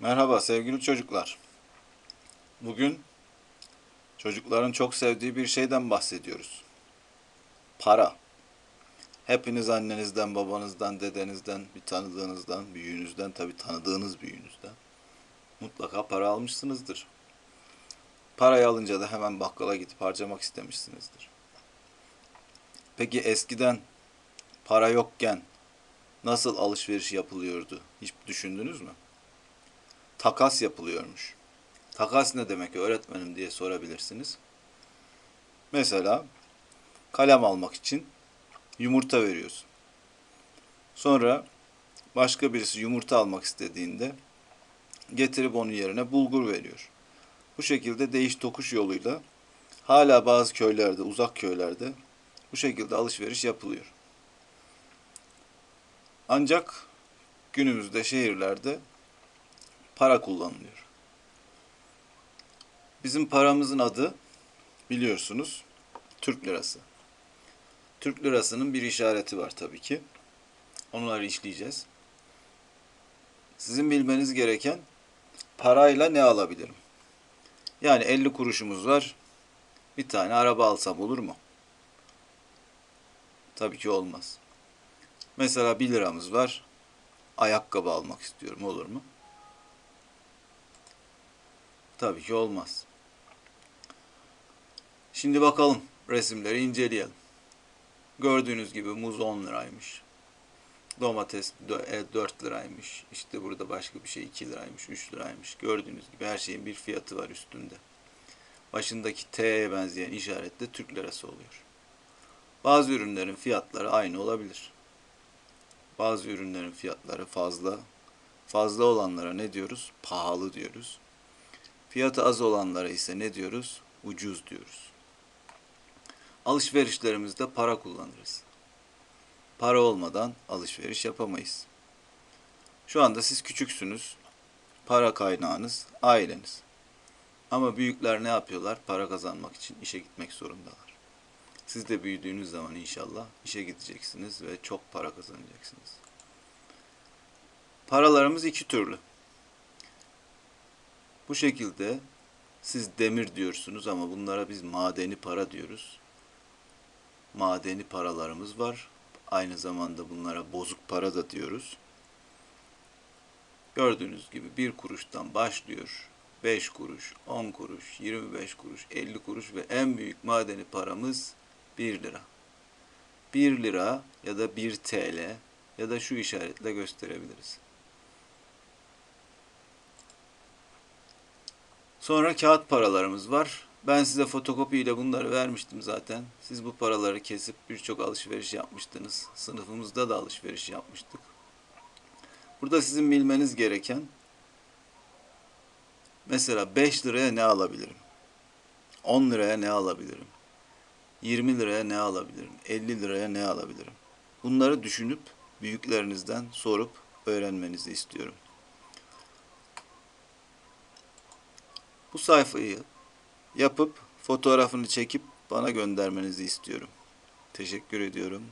Merhaba sevgili çocuklar. Bugün çocukların çok sevdiği bir şeyden bahsediyoruz. Para. Hepiniz annenizden, babanızdan, dedenizden, bir tanıdığınızdan, büyüğünüzden, tabii tanıdığınız büyüğünüzden mutlaka para almışsınızdır. Parayı alınca da hemen bakkala gidip harcamak istemişsinizdir. Peki eskiden para yokken nasıl alışveriş yapılıyordu? Hiç düşündünüz mü? Takas yapılıyormuş. Takas ne demek öğretmenim diye sorabilirsiniz. Mesela kalem almak için yumurta veriyorsun. Sonra başka birisi yumurta almak istediğinde getirip onun yerine bulgur veriyor. Bu şekilde değiş tokuş yoluyla hala bazı köylerde, uzak köylerde bu şekilde alışveriş yapılıyor. Ancak günümüzde şehirlerde para kullanılıyor. Bizim paramızın adı biliyorsunuz Türk lirası. Türk lirasının bir işareti var tabii ki. Onları işleyeceğiz. Sizin bilmeniz gereken parayla ne alabilirim? Yani 50 kuruşumuz var. Bir tane araba alsam olur mu? Tabii ki olmaz. Mesela 1 liramız var. Ayakkabı almak istiyorum olur mu? Tabii ki olmaz. Şimdi bakalım resimleri inceleyelim. Gördüğünüz gibi muz 10 liraymış. Domates 4 liraymış. İşte burada başka bir şey 2 liraymış, 3 liraymış. Gördüğünüz gibi her şeyin bir fiyatı var üstünde. Başındaki T'ye benzeyen işaret de Türk lirası oluyor. Bazı ürünlerin fiyatları aynı olabilir. Bazı ürünlerin fiyatları fazla. Fazla olanlara ne diyoruz? Pahalı diyoruz. Fiyatı az olanlara ise ne diyoruz? Ucuz diyoruz. Alışverişlerimizde para kullanırız. Para olmadan alışveriş yapamayız. Şu anda siz küçüksünüz. Para kaynağınız aileniz. Ama büyükler ne yapıyorlar? Para kazanmak için işe gitmek zorundalar. Siz de büyüdüğünüz zaman inşallah işe gideceksiniz ve çok para kazanacaksınız. Paralarımız iki türlü. Bu şekilde siz demir diyorsunuz ama bunlara biz madeni para diyoruz. Madeni paralarımız var. Aynı zamanda bunlara bozuk para da diyoruz. Gördüğünüz gibi bir kuruştan başlıyor. 5 kuruş, 10 kuruş, 25 kuruş, 50 kuruş ve en büyük madeni paramız 1 lira. 1 lira ya da 1 TL ya da şu işaretle gösterebiliriz. Sonra kağıt paralarımız var. Ben size fotokopiyle bunları vermiştim zaten. Siz bu paraları kesip birçok alışveriş yapmıştınız. Sınıfımızda da alışveriş yapmıştık. Burada sizin bilmeniz gereken mesela 5 liraya ne alabilirim? 10 liraya ne alabilirim? 20 liraya ne alabilirim? 50 liraya ne alabilirim? Bunları düşünüp büyüklerinizden sorup öğrenmenizi istiyorum. Bu sayfayı yapıp fotoğrafını çekip bana göndermenizi istiyorum. Teşekkür ediyorum.